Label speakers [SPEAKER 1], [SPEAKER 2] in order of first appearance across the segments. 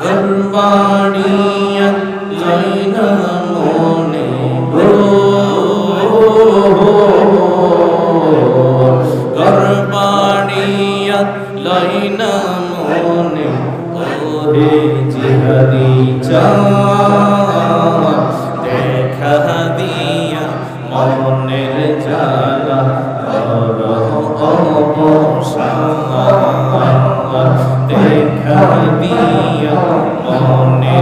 [SPEAKER 1] গরবাড়িয়া লাইনা মনে ওরে জিহাদি চা দেখা দিয়া মনের জালা দেখা দিয়া মনের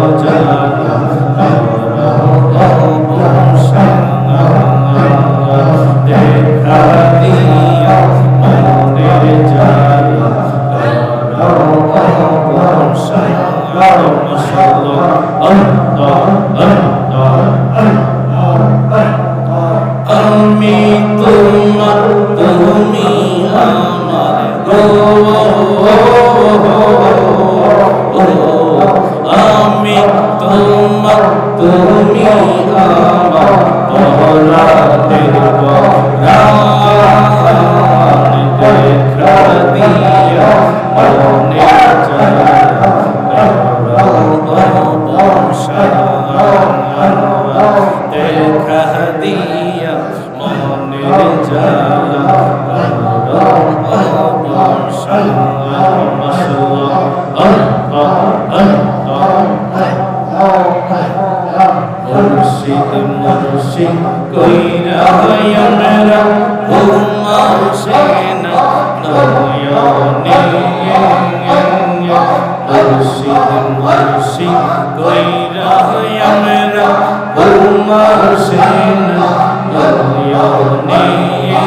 [SPEAKER 1] আমি তোমার তুমি আমার আমি তোমার তুমি আমার মনের জালা মুর্শিদ মুর্শিদ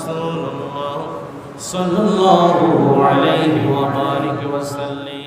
[SPEAKER 1] رسول الله صلى الله عليه وبارك وسلم.